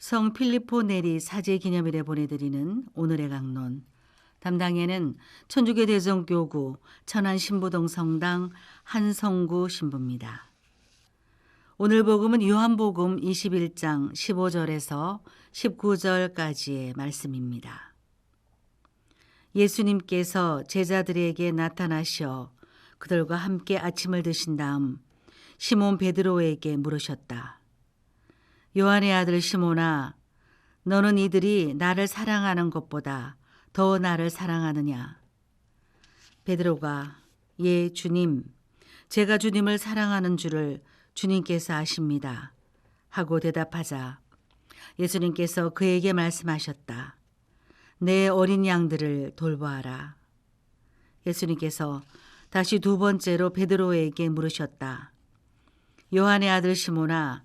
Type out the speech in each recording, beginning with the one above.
성 필리포 네리 사제 기념일에 보내드리는 오늘의 강론. 담당에는 천주교 대성교구 천안 신부동 성당 한성구 신부입니다. 오늘 복음은 요한복음 21장 15절에서 19절까지의 말씀입니다. 예수님께서 제자들에게 나타나셔 그들과 함께 아침을 드신 다음 시몬 베드로에게 물으셨다. 요한의 아들 시몬아, 너는 이들이 나를 사랑하는 것보다 더 나를 사랑하느냐? 베드로가 예, 주님, 제가 주님을 사랑하는 줄을 주님께서 아십니다. 하고 대답하자 예수님께서 그에게 말씀하셨다. 내 어린 양들을 돌보아라. 예수님께서 다시 두 번째로 베드로에게 물으셨다. 요한의 아들 시몬아,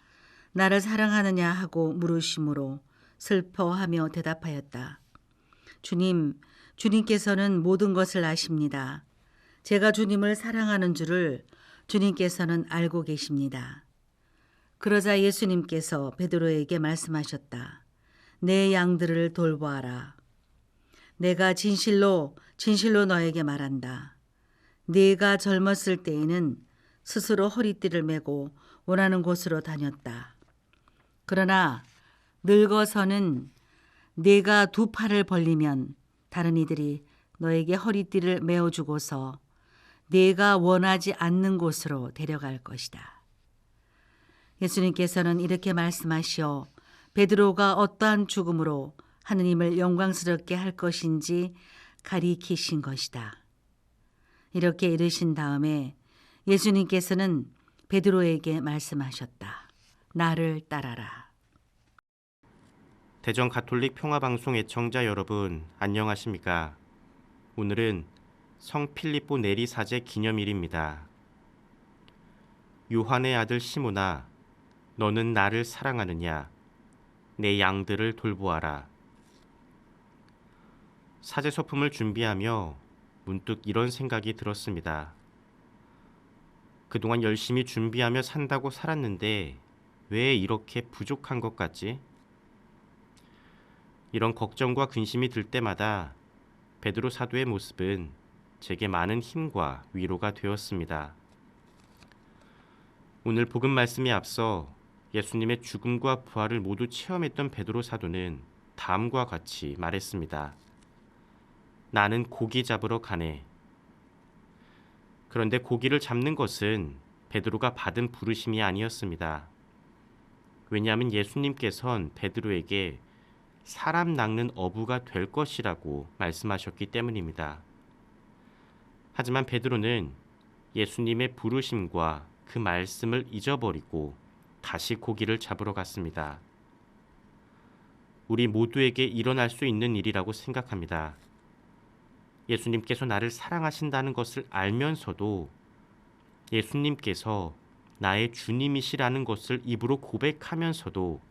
나를 사랑하느냐 하고 물으심으로 슬퍼하며 대답하였다. 주님, 주님께서는 모든 것을 아십니다. 제가 주님을 사랑하는 줄을 주님께서는 알고 계십니다. 그러자 예수님께서 베드로에게 말씀하셨다. 내 양들을 돌보아라. 내가 진실로 진실로 너에게 말한다. 네가 젊었을 때에는 스스로 허리띠를 메고 원하는 곳으로 다녔다. 그러나 늙어서는 네가 두 팔을 벌리면 다른 이들이 너에게 허리띠를 메어주고서 네가 원하지 않는 곳으로 데려갈 것이다. 예수님께서는 이렇게 말씀하시어 베드로가 어떠한 죽음으로 하느님을 영광스럽게 할 것인지 가리키신 것이다. 이렇게 이르신 다음에 예수님께서는 베드로에게 말씀하셨다. 나를 따라라. 대전 가톨릭 평화방송 애청자 여러분 안녕하십니까? 오늘은 성 필리포 네리 사제 기념일입니다. 요한의 아들 시모나 너는 나를 사랑하느냐 내 양들을 돌보아라. 사제 소품을 준비하며 문득 이런 생각이 들었습니다. 그동안 열심히 준비하며 산다고 살았는데 왜 이렇게 부족한 것 같지? 이런 걱정과 근심이 들 때마다 베드로 사도의 모습은 제게 많은 힘과 위로가 되었습니다. 오늘 복음 말씀에 앞서 예수님의 죽음과 부활을 모두 체험했던 베드로 사도는 다음과 같이 말했습니다. 나는 고기 잡으러 가네. 그런데 고기를 잡는 것은 베드로가 받은 부르심이 아니었습니다. 왜냐하면 예수님께선 베드로에게 사람 낚는 어부가 될 것이라고 말씀하셨기 때문입니다. 하지만 베드로는 예수님의 부르심과 그 말씀을 잊어버리고 다시 고기를 잡으러 갔습니다. 우리 모두에게 일어날 수 있는 일이라고 생각합니다. 예수님께서 나를 사랑하신다는 것을 알면서도 예수님께서 나의 주님이시라는 것을 입으로 고백하면서도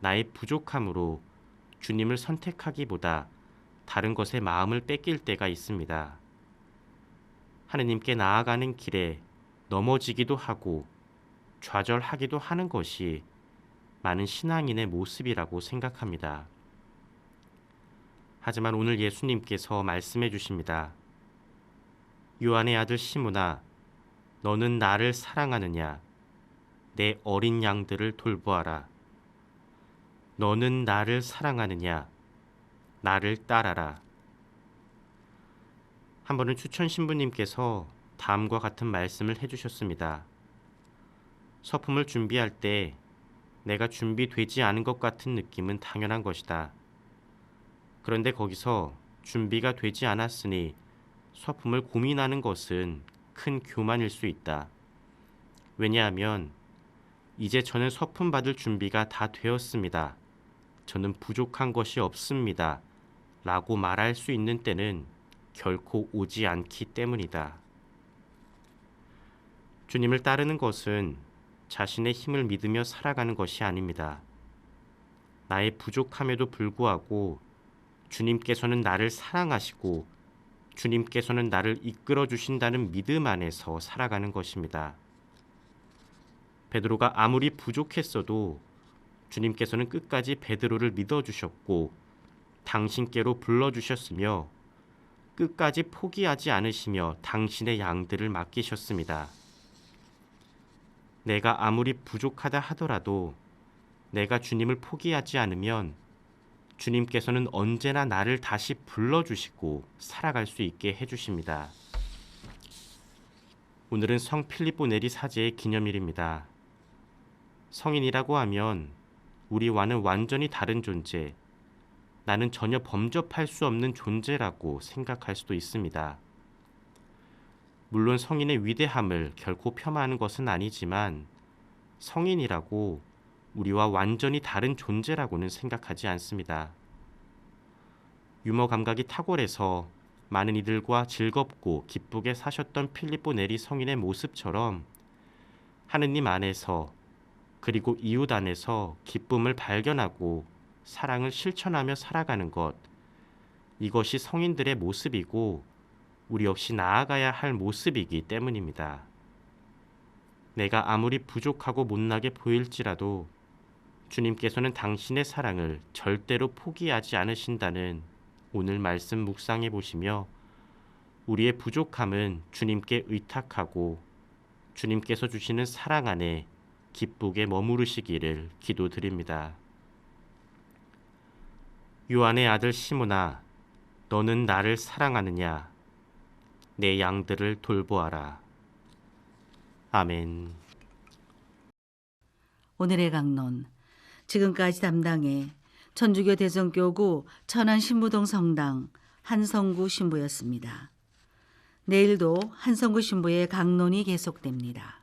나의 부족함으로 주님을 선택하기보다 다른 것에 마음을 뺏길 때가 있습니다. 하느님께 나아가는 길에 넘어지기도 하고 좌절하기도 하는 것이 많은 신앙인의 모습이라고 생각합니다. 하지만 오늘 예수님께서 말씀해 주십니다. 요한의 아들 시므나 너는 나를 사랑하느냐 내 어린 양들을 돌보아라 너는 나를 사랑하느냐 나를 따라라 한 번은 추천 신부님께서 다음과 같은 말씀을 해주셨습니다. 서품을 준비할 때 내가 준비되지 않은 것 같은 느낌은 당연한 것이다. 그런데 거기서 준비가 되지 않았으니 서품을 고민하는 것은 큰 교만일 수 있다. 왜냐하면 이제 저는 서품 받을 준비가 다 되었습니다. 저는 부족한 것이 없습니다. 라고 말할 수 있는 때는 결코 오지 않기 때문이다. 주님을 따르는 것은 자신의 힘을 믿으며 살아가는 것이 아닙니다. 나의 부족함에도 불구하고 주님께서는 나를 사랑하시고 주님께서는 나를 이끌어 주신다는 믿음 안에서 살아가는 것입니다. 베드로가 아무리 부족했어도 주님께서는 끝까지 베드로를 믿어 주셨고 당신께로 불러 주셨으며 끝까지 포기하지 않으시며 당신의 양들을 맡기셨습니다. 내가 아무리 부족하다 하더라도 내가 주님을 포기하지 않으면 주님께서는 언제나 나를 다시 불러주시고 살아갈 수 있게 해주십니다. 오늘은 성 필리포 네리 사제의 기념일입니다. 성인이라고 하면 우리와는 완전히 다른 존재, 나는 전혀 범접할 수 없는 존재라고 생각할 수도 있습니다. 물론 성인의 위대함을 결코 폄하하는 것은 아니지만 성인이라고 우리와 완전히 다른 존재라고는 생각하지 않습니다. 유머 감각이 탁월해서 많은 이들과 즐겁고 기쁘게 사셨던 필리포 네리 성인의 모습처럼 하느님 안에서 그리고 이웃 안에서 기쁨을 발견하고 사랑을 실천하며 살아가는 것 이것이 성인들의 모습이고 우리 역시 나아가야 할 모습이기 때문입니다. 내가 아무리 부족하고 못나게 보일지라도 주님께서는 당신의 사랑을 절대로 포기하지 않으신다는 오늘 말씀 묵상해 보시며 우리의 부족함은 주님께 의탁하고 주님께서 주시는 사랑 안에 기쁘게 머무르시기를 기도드립니다. 요한의 아들 시몬아, 너는 나를 사랑하느냐? 내 양들을 돌보아라. 아멘. 오늘의 강론 지금까지 담당해 천주교 대성교구 천안 신부동 성당 한성구 신부였습니다. 내일도 한성구 신부의 강론이 계속됩니다.